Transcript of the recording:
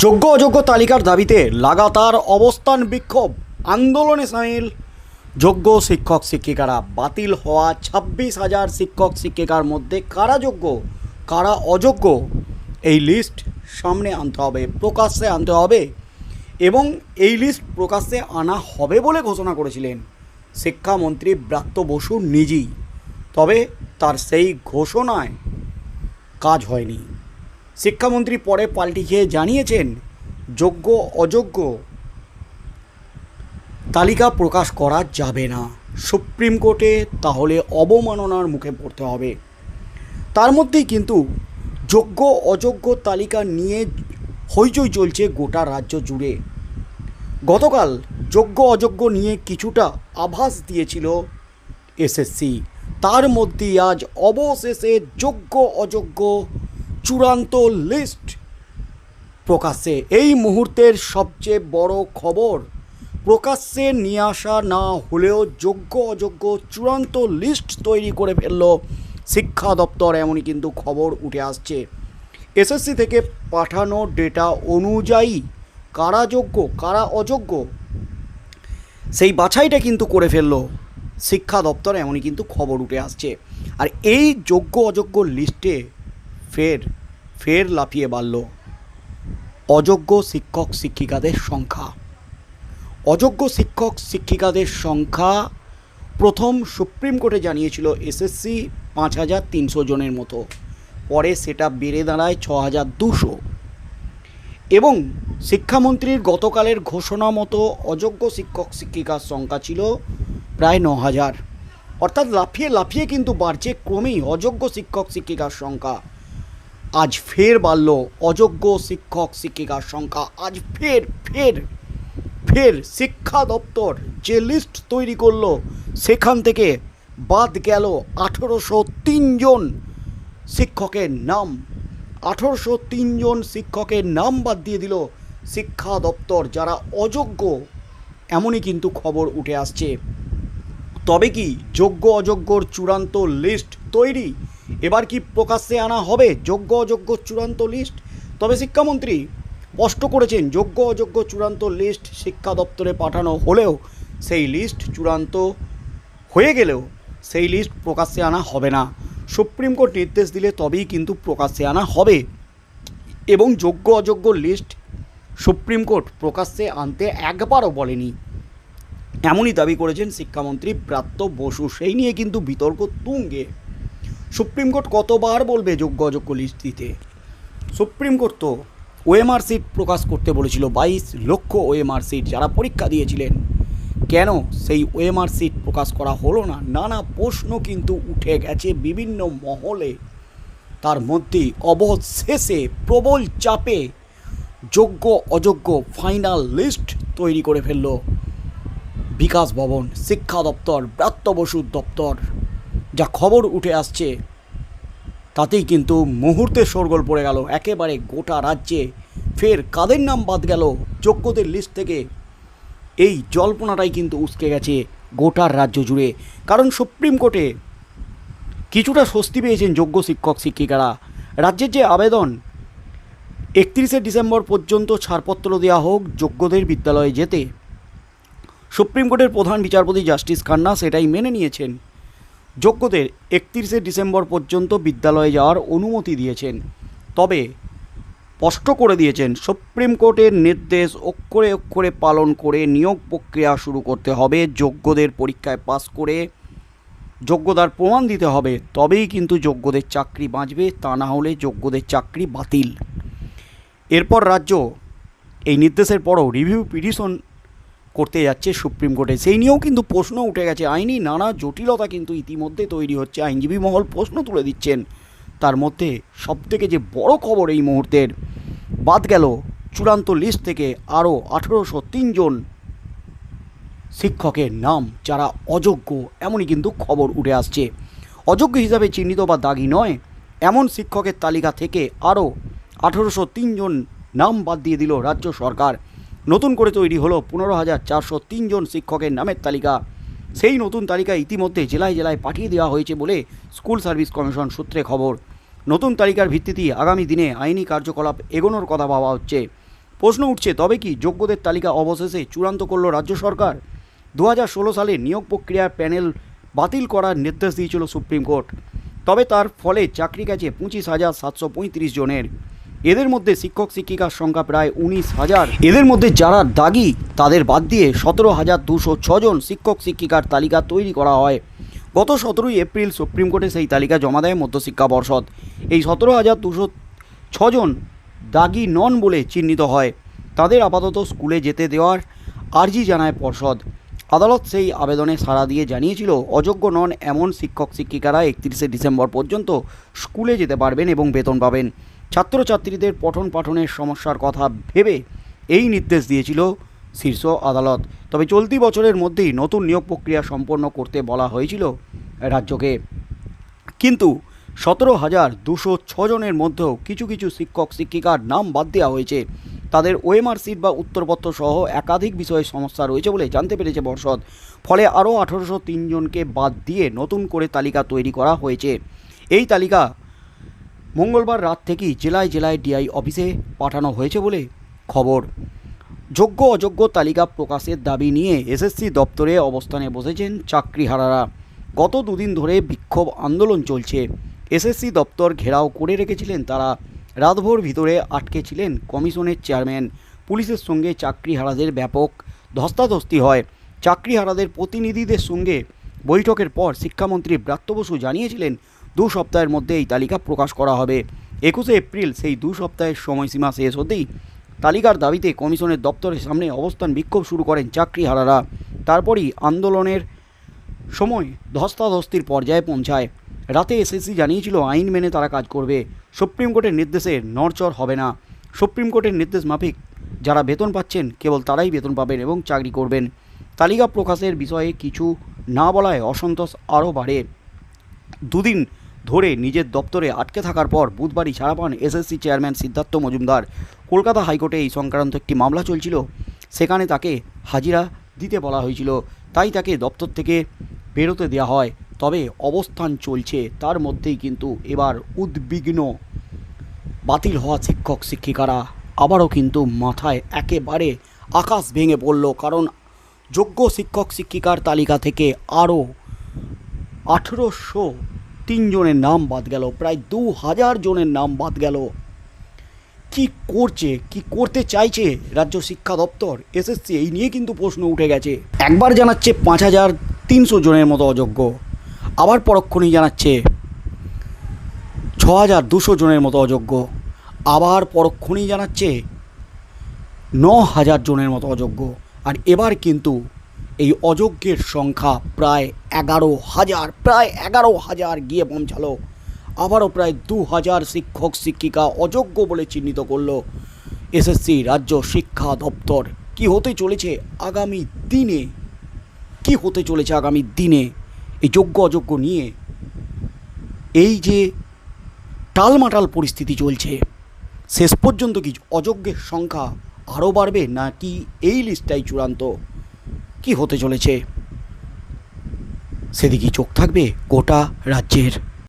যোগ্য অযোগ্য তালিকার দাবিতে লাগাতার অবস্থান বিক্ষোভ। আন্দোলনে সামিল যোগ্য শিক্ষক শিক্ষিকারা। বাতিল হওয়া ছাব্বিশ হাজার শিক্ষক শিক্ষিকার মধ্যে কারা যোগ্য, কারা অযোগ্য, এই লিস্ট সামনে আনতে হবে, প্রকাশ্যে আনতে হবে এবং এই লিস্ট প্রকাশ্যে আনা হবে বলে ঘোষণা করেছিলেন শিক্ষামন্ত্রী ব্রাত্য বসু নিজেই। তবে তার সেই ঘোষণায় কাজ হয়নি। শিক্ষামন্ত্রী পরে পাল্টি খেয়ে জানিয়েছেন, যোগ্য, অযোগ্য। তালিকা প্রকাশ করা যাবে না। সুপ্রিম কোর্টে তাহলে অবমাননার মুখে পড়তে হবে। তার মধ্যেই কিন্তু যোগ্য, অযোগ্য তালিকা নিয়ে হইচই চলছে গোটা রাজ্য জুড়ে। গতকাল যোগ্য, অযোগ্য নিয়ে কিছুটা আভাস দিয়েছিল এসএসসি। তার মধ্যেই আজ অবশেষে যোগ্য, অযোগ্য চূড়ান্ত লিস্ট প্রকাশ্যে এই মুহূর্তের সবচেয়ে বড় খবর, প্রকাশ্যে নিয়ে আসা না হলেও যোগ্য অযোগ্য চূড়ান্ত লিস্ট তৈরি করে ফেলল শিক্ষা দপ্তর এমনই কিন্তু খবর উঠে আসছে। এসএসসি থেকে পাঠানো ডেটা অনুযায়ী কারা যোগ্য, কারা অযোগ্য, সেই বাছাইটা কিন্তু করে ফেলল শিক্ষা দপ্তর এমনই কিন্তু খবর উঠে আসছে। আর এই যোগ্য অযোগ্য লিস্টে ফের ফের লাফিয়ে বাড়ল। অযোগ্য শিক্ষক শিক্ষিকাদের সংখ্যা। অযোগ্য শিক্ষক শিক্ষিকাদের সংখ্যা প্রথম সুপ্রিম কোর্টে জানিয়েছিল এসএসসি পাঁচ হাজার তিনশো জনের মতো। পরে সেটা বেড়ে দাঁড়ায় ছ হাজার দুশো। এবং শিক্ষামন্ত্রীর গতকালের ঘোষণা মতো অযোগ্য শিক্ষক শিক্ষিকার সংখ্যা ছিল প্রায় ন হাজার। অর্থাৎ লাফিয়ে লাফিয়ে কিন্তু বাড়ছে ক্রমেই অযোগ্য শিক্ষক শিক্ষিকার সংখ্যা। আজ ফের বাড়ল অযোগ্য শিক্ষক, শিক্ষিকার সংখ্যা। আজ ফের ফের ফের শিক্ষা দপ্তর যে লিস্ট তৈরি করল, সেখান থেকে বাদ গেল আঠেরোশো তিনজন শিক্ষকের নাম। আঠেরোশো তিনজন শিক্ষকের নাম বাদ দিয়ে দিল শিক্ষা দপ্তর, যারা অযোগ্য। এমনই কিন্তু খবর উঠে আসছে। তবে কি যোগ্য অযোগ্যর চূড়ান্ত লিস্ট তৈরি? এবার কি প্রকাশ্যে আনা হবে যোগ্য অযোগ্য চূড়ান্ত লিস্ট? তবে শিক্ষামন্ত্রী স্পষ্ট করেছেন, যোগ্য অযোগ্য চূড়ান্ত লিস্ট শিক্ষা দপ্তরে পাঠানো হলেও সেই লিস্ট চূড়ান্ত হয়ে গেলেও সেই লিস্ট প্রকাশ্যে আনা হবে না। সুপ্রিম কোর্ট নির্দেশ দিলে তবেই কিন্তু প্রকাশ্যে আনা হবে এবং যোগ্য অযোগ্য লিস্ট সুপ্রিম কোর্ট প্রকাশ্যে আনতে একবারও বলেনি। এমনই দাবি করেছেন শিক্ষামন্ত্রী ব্রাত্য বসু। সেই নিয়ে কিন্তু বিতর্ক তুঙ্গে। সুপ্রিম কোর্ট কতবার বলবে যোগ্য অযোগ্য লিস্ট দিতে? সুপ্রিম কোর্ট তো ওএমআর সিট প্রকাশ করতে বলেছিল, বাইশ লক্ষ ওএমআর সিট যারা পরীক্ষা দিয়েছিলেন। কেন সেই ওএমআর সিট প্রকাশ করা হলো না? নানা প্রশ্ন কিন্তু উঠে গেছে বিভিন্ন মহলে। তার মধ্যেই অবশেষে প্রবল চাপে যোগ্য অযোগ্য ফাইনাল লিস্ট তৈরি করে ফেলল বিকাশ ভবন, শিক্ষা দপ্তর, ব্রাত্য বসুর দপ্তর। যা খবর উঠে আসছে, তাতেই কিন্তু মুহূর্তে শোরগোল পড়ে গেল। একেবারে গোটা রাজ্যে ফের কাদের নাম বাদ গেল যোগ্যদের লিস্ট থেকে? এই জল্পনাটাই কিন্তু উস্কে গেছে গোটার রাজ্য জুড়ে। কারণ সুপ্রিম কোর্টে কিছুটা স্বস্তি পেয়েছেন যোগ্য শিক্ষক, শিক্ষিকারা। রাজ্যের যে আবেদন, একত্রিশে ডিসেম্বর পর্যন্ত ছাড়পত্র দেওয়া হোক যোগ্যদের বিদ্যালয়ে যেতে। সুপ্রিম কোর্টের প্রধান বিচারপতি জাস্টিস খান্না সেটাই মেনে নিয়েছেন। যোগ্যদের একত্রিশে ডিসেম্বর পর্যন্ত বিদ্যালয়ে যাওয়ার অনুমতি দিয়েছেন। তবে স্পষ্ট করে দিয়েছেন, সুপ্রিম কোর্টের নির্দেশ অক্ষরে অক্ষরে পালন করে নিয়োগ প্রক্রিয়া শুরু করতে হবে, যোগ্যদের পরীক্ষায় পাস করে যোগ্যতার প্রমাণ দিতে হবে, তবেই কিন্তু যোগ্যদের চাকরি বাঁচবে, তা না হলে যোগ্যদের চাকরি বাতিল। এরপর রাজ্য এই নির্দেশের পরও রিভিউ পিটিশন করতে যাচ্ছে সুপ্রিম কোর্টে। সেই নিয়েও কিন্তু প্রশ্ন উঠে গেছে। আইনি নানা জটিলতা কিন্তু ইতিমধ্যে তৈরি হচ্ছে। আইনজীবী মহল প্রশ্ন তুলে দিচ্ছেন। তার মধ্যে সবথেকে যে বড় খবর এই মুহূর্তের, বাদ গেল চূড়ান্ত লিস্ট থেকে আরও আঠেরোশো তিনজন শিক্ষকের নাম, যারা অযোগ্য, এমনই কিন্তু খবর উঠে আসছে। অযোগ্য হিসাবে চিহ্নিত বা দাগি নয়, এমন শিক্ষকের তালিকা থেকে আরও আঠেরোশো তিনজন নাম বাদ দিয়ে দিল রাজ্য সরকার। নতুন করে তৈরি হলো পনেরো হাজার চারশো তিনজন শিক্ষকের নামের তালিকা। সেই নতুন তালিকা ইতিমধ্যে জেলায় জেলায় পাঠিয়ে দেওয়া হয়েছে বলে স্কুল সার্ভিস কমিশন সূত্রে খবর। নতুন তালিকার ভিত্তিতে আগামী দিনে আইনি কার্যকলাপ এগোনোর কথা ভাবা হচ্ছে। প্রশ্ন উঠছে, তবে কি যোগ্যদের তালিকা অবশেষে চূড়ান্ত করল রাজ্য সরকার? দু হাজার ষোলো সালে নিয়োগ প্রক্রিয়ার প্যানেল বাতিল করার নির্দেশ দিয়েছিল সুপ্রিম কোর্ট। তবে তার ফলে চাকরি গেছে পঁচিশ হাজার সাতশো জনের। এদের মধ্যে শিক্ষক শিক্ষিকার সংখ্যা প্রায় উনিশ হাজার। এদের মধ্যে যারা দাগি, তাদের বাদ দিয়ে সতেরো হাজার দুশো ছজন শিক্ষক শিক্ষিকার তালিকা তৈরি করা হয়। গত সতেরোই এপ্রিল সুপ্রিম কোর্টে সেই তালিকা জমা দেয় মধ্যশিক্ষা পর্ষদ। এই সতেরো হাজার দুশো ছজন দাগি নন বলে চিহ্নিত হয়। তাদের আপাতত স্কুলে যেতে দেওয়ার আর্জি জানায় পর্ষদ। আদালত সেই আবেদনে সাড়া দিয়ে জানিয়েছিল, অযোগ্য নন এমন শিক্ষক শিক্ষিকারা একত্রিশে ডিসেম্বর পর্যন্ত স্কুলে যেতে পারবেন এবং বেতন পাবেন। ছাত্রছাত্রীদের পঠন পাঠনের সমস্যার কথা ভেবে এই নির্দেশ দিয়েছিল শীর্ষ আদালত। তবে চলতি বছরের মধ্যেই নতুন নিয়োগ প্রক্রিয়া সম্পন্ন করতে বলা হয়েছিল রাজ্যকে। কিন্তু সতেরো হাজার দুশো ছজনের মধ্যেও কিছু কিছু শিক্ষক শিক্ষিকার নাম বাদ দেওয়া হয়েছে। তাদের ওএমআর সিট বা উত্তরপত্র সহ একাধিক বিষয়ে সমস্যা রয়েছে বলে জানতে পেরেছে পর্ষদ। ফলে আরও আঠারোশো তিনজনকে বাদ দিয়ে নতুন করে তালিকা তৈরি করা হয়েছে। এই তালিকা মঙ্গলবার রাত থেকেই জেলায় জেলায় ডিআই অফিসে পাঠানো হয়েছে বলে খবর। যোগ্য অযোগ্য তালিকা প্রকাশের দাবি নিয়ে এসএসসি দপ্তরে অবস্থানে বসেছেন চাকরিহারারা। গত দুদিন ধরে বিক্ষোভ আন্দোলন চলছে। এসএসসি দপ্তর ঘেরাও করে রেখেছিলেন তারা। রাতভর ভিতরে আটকে ছিলেন কমিশনের চেয়ারম্যান। পুলিশের সঙ্গে চাকরিহারাদের ব্যাপক ধস্তাধস্তি হয়। চাকরিহারাদের প্রতিনিধিদের সঙ্গে বৈঠকের পর শিক্ষামন্ত্রী ব্রাত্য বসু জানিয়েছিলেন দু সপ্তাহের মধ্যে এই তালিকা প্রকাশ করা হবে। একুশে এপ্রিল সেই দু সপ্তাহের সময়সীমা শেষ হতেই তালিকার দাবিতে কমিশনের দপ্তরের সামনে অবস্থান বিক্ষোভ শুরু করেন চাকরিহারারা। তারপরই আন্দোলনের সময় ধস্তাধস্তির পর্যায়ে পৌঁছায়। রাতে এসএসসি জানিয়েছিল, আইন মেনে তারা কাজ করবে। সুপ্রিম কোর্টের নির্দেশে নড়চড় হবে না। সুপ্রিম কোর্টের নির্দেশ মাফিক, যারা বেতন পাচ্ছেন, কেবল তারাই বেতন পাবেন এবং চাকরি করবেন। তালিকা প্রকাশের বিষয়ে কিছু না বলায় অসন্তোষ আরও বাড়ে। দুদিন ধরে নিজের দপ্তরে আটকে থাকার পর বুধবারই ছাড়া পান এসএসসি চেয়ারম্যান সিদ্ধার্থ মজুমদার। কলকাতা হাইকোর্টে এই সংক্রান্ত একটি মামলা চলছিল। সেখানে তাকে হাজিরা দিতে বলা হয়েছিল। তাই তাকে দপ্তর থেকে বেরোতে দেওয়া হয়। তবে অবস্থান চলছে, তার মধ্যেই কিন্তু এবার উদ্বিগ্ন, বাতিল হওয়া শিক্ষক, শিক্ষিকারা। আবারও কিন্তু মাথায় একেবারে আকাশ ভেঙে পড়ল, কারণ যোগ্য শিক্ষক, শিক্ষিকার তালিকা থেকে আরও আঠেরোশো তিনজনের নাম বাদ গেল, প্রায় দু হাজার জনের নাম বাদ গেল। কি করছে? কি করতে চাইছে রাজ্য শিক্ষা দপ্তর? এসএসসি এই নিয়ে কিন্তু প্রশ্ন উঠে গেছে। একবার জানাচ্ছে পাঁচ হাজার তিনশো জনের মতো অযোগ্য, আবার পরক্ষণেই জানাচ্ছে ছ হাজার দুশো জনের মতো অযোগ্য, আবার পরক্ষণেই জানাচ্ছে ন হাজার জনের মতো অযোগ্য। আর এবার কিন্তু এই অযোগ্যের সংখ্যা প্রায় এগারো হাজার, প্রায় এগারো হাজার গিয়ে পৌঁছালো আবারও প্রায় দু হাজার শিক্ষক, শিক্ষিকা অযোগ্য বলে চিহ্নিত করল এসএসসি রাজ্য শিক্ষা দপ্তর। কি হতে চলেছে আগামী দিনে? কি হতে চলেছে আগামী দিনে? এই যোগ্য, অযোগ্য নিয়ে এই যে টালমাটাল পরিস্থিতি চলছে, শেষ পর্যন্ত কি অযোগ্যের সংখ্যা আরও বাড়বে নাকি এই লিস্টটাই চূড়ান্ত? কি হতে চলেছে? সেদিকেই চোখ থাকবে গোটা রাজ্যের।